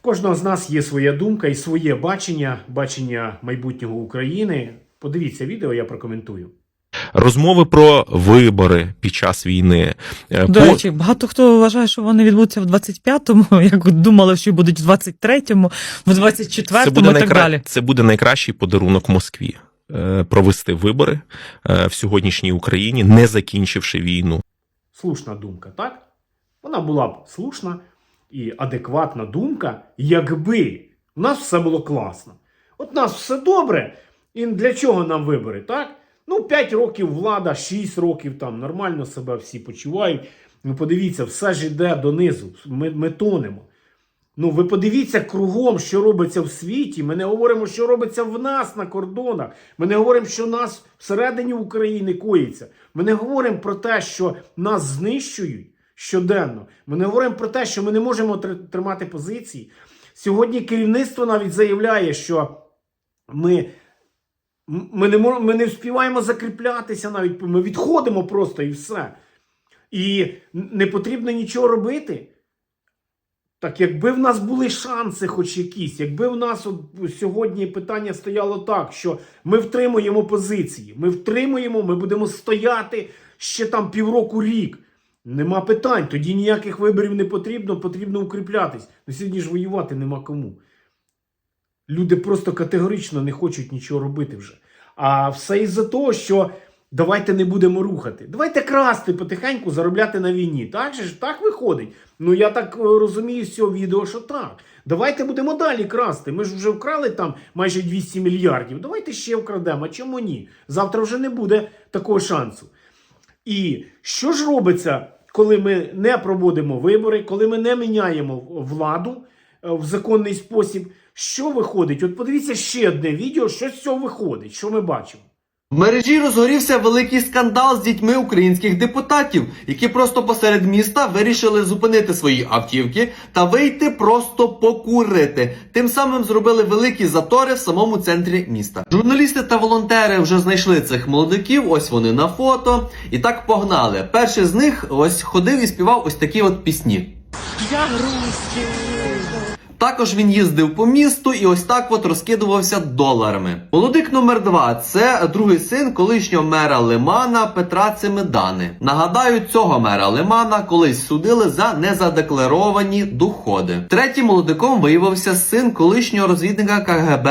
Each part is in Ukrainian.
В кожного з нас є своя думка і своє бачення, бачення майбутнього України. Подивіться відео, я прокоментую. Розмови про вибори під час війни. Е, До по- речі, багато хто вважає, що вони відбудуться в 25-му, як думали, що будуть в 23-му, в 24-му це, буде і так найкра... далі. це буде найкращий подарунок Москві. е, Провести вибори е, в сьогоднішній Україні, не закінчивши війну. Слушна думка, так? Вона була б слушна і адекватна думка, якби у нас все було класно. От нас все добре, і для чого нам вибори, так? Ну, 5 років влада, 6 років там нормально себе всі почувають. Ну, подивіться, все ж йде донизу. Ми, ми тонемо. Ну, ви подивіться кругом, що робиться в світі. Ми не говоримо, що робиться в нас на кордонах. Ми не говоримо, що нас всередині України коїться. Ми не говоримо про те, що нас знищують щоденно. Ми не говоримо про те, що ми не можемо тримати позиції. Сьогодні керівництво навіть заявляє, що ми, ми, не, ми не вспіваємо закріплятися навіть. Ми відходимо просто і все. І не потрібно нічого робити. Так, якби в нас були шанси, хоч якісь, якби в нас от сьогодні питання стояло так, що ми втримуємо позиції, ми втримуємо, ми будемо стояти ще там півроку рік. Нема питань, тоді ніяких виборів не потрібно, потрібно укріплятись. Ну сьогодні ж воювати нема кому. Люди просто категорично не хочуть нічого робити вже. А все із-за того, що давайте не будемо рухати. Давайте красти потихеньку, заробляти на війні. Так же ж так виходить. Ну я так е, розумію з цього відео, що так. Давайте будемо далі красти. Ми ж вже вкрали там майже 200 мільярдів. Давайте ще вкрадемо. А чому ні? Завтра вже не буде такого шансу. І що ж робиться, коли ми не проводимо вибори, коли ми не міняємо владу е, в законний спосіб? Що виходить? От подивіться ще одне відео, що з цього виходить, що ми бачимо. В мережі розгорівся великий скандал з дітьми українських депутатів, які просто посеред міста вирішили зупинити свої автівки та вийти просто покурити. Тим самим зробили великі затори в самому центрі міста. Журналісти та волонтери вже знайшли цих молодиків. Ось вони на фото. І так погнали. Перший з них ось ходив і співав ось такі от пісні. Також він їздив по місту і ось так от розкидувався доларами. Молодик номер два це другий син колишнього мера Лимана Петра Цимедани. Нагадаю, цього мера Лимана колись судили за незадекларовані доходи. Третім молодиком виявився син колишнього розвідника КГБ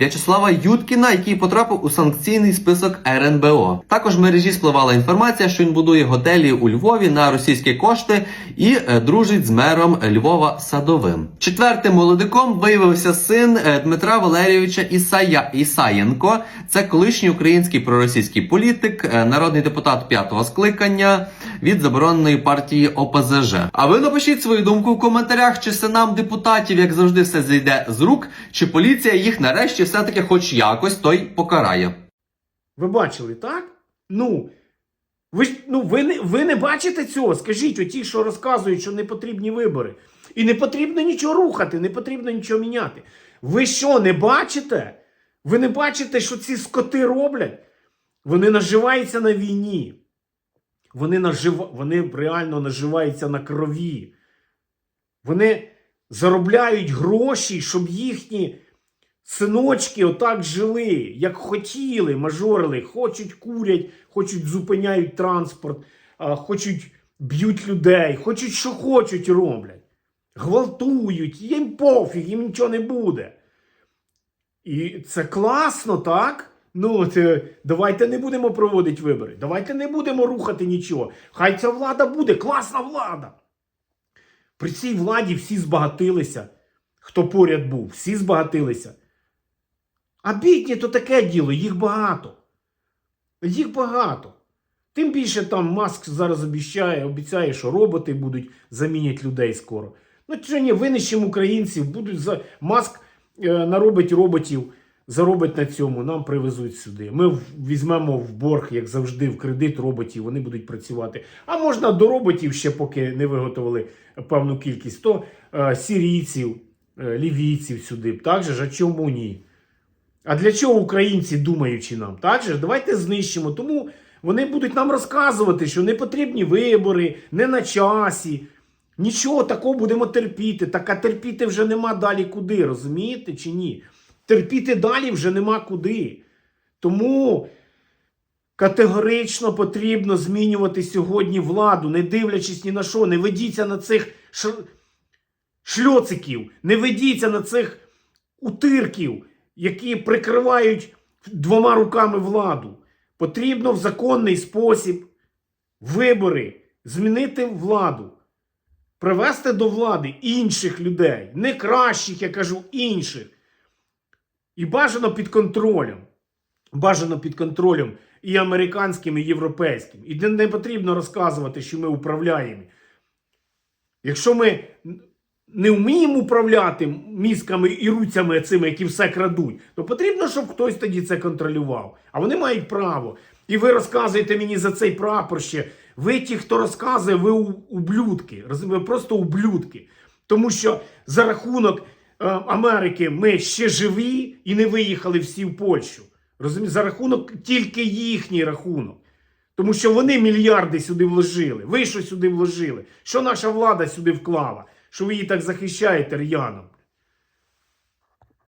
В'ячеслава Юткіна, який потрапив у санкційний список РНБО. Також в мережі спливала інформація, що він будує готелі у Львові на російські кошти і е, дружить з мером Львова Садовим. Четвертим молодиком виявився син е, Дмитра Валерійовича Ісая Ісаєнко. Це колишній український проросійський політик, е, народний депутат п'ятого скликання від забороненої партії ОПЗЖ. А ви напишіть свою думку в коментарях, чи синам депутатів, як завжди, все зайде з рук, чи поліція їх нарешті все-таки хоч якось той покарає. Ви бачили, так? Ну, ви ж ну, ви не, ви не бачите цього? Скажіть, оті, що розказують, що не потрібні вибори. І не потрібно нічого рухати, не потрібно нічого міняти. Ви що, не бачите? Ви не бачите, що ці скоти роблять? Вони наживаються на війні. Вони, нажив... Вони реально наживаються на крові. Вони заробляють гроші, щоб їхні синочки отак жили, як хотіли, мажорили, хочуть курять, хочуть зупиняють транспорт, хочуть б'ють людей, хочуть, що хочуть, роблять. Гвалтують, їм пофіг, їм нічого не буде. І це класно, так? Ну, це, давайте не будемо проводити вибори. Давайте не будемо рухати нічого. Хай ця влада буде, класна влада. При цій владі всі збагатилися, хто поряд був, всі збагатилися. А бідні то таке діло, їх багато. Їх багато. Тим більше там Маск зараз обіцяє, обіцяє, що роботи будуть замінять людей скоро. Ну, що ні, винищимо українців, будуть за Маск е, наробить роботів, заробить на цьому, нам привезуть сюди. Ми візьмемо в борг, як завжди, в кредит роботів, вони будуть працювати. А можна до роботів ще поки не виготовили певну кількість, то е, сірійців, е, лівійців сюди. Так же ж, а чому ні? А для чого українці думаючи нам? Так же давайте знищимо. Тому вони будуть нам розказувати, що не потрібні вибори, не на часі. Нічого такого будемо терпіти. Так а терпіти вже нема далі куди, розумієте чи ні? Терпіти далі вже нема куди. Тому категорично потрібно змінювати сьогодні владу, не дивлячись ні на що, не ведіться на цих ш... шльоциків, не ведіться на цих утирків, які прикривають двома руками владу. Потрібно в законний спосіб вибори змінити владу, привести до влади інших людей, не кращих, я кажу, інших. І бажано під контролем. Бажано під контролем і американським, і європейським. І не, потрібно розказувати, що ми управляємо. Якщо ми не вміємо управляти мізками і руцями цими, які все крадуть, то потрібно, щоб хтось тоді це контролював. А вони мають право. І ви розказуєте мені за цей прапор ще. Ви ті, хто розказує, ви ублюдки. Ви просто ублюдки. Тому що за рахунок е, Америки ми ще живі і не виїхали всі в Польщу. Розумієте, за рахунок тільки їхній рахунок. Тому що вони мільярди сюди вложили. Ви що сюди вложили? Що наша влада сюди вклала? Що ви її так захищаєте р'яно?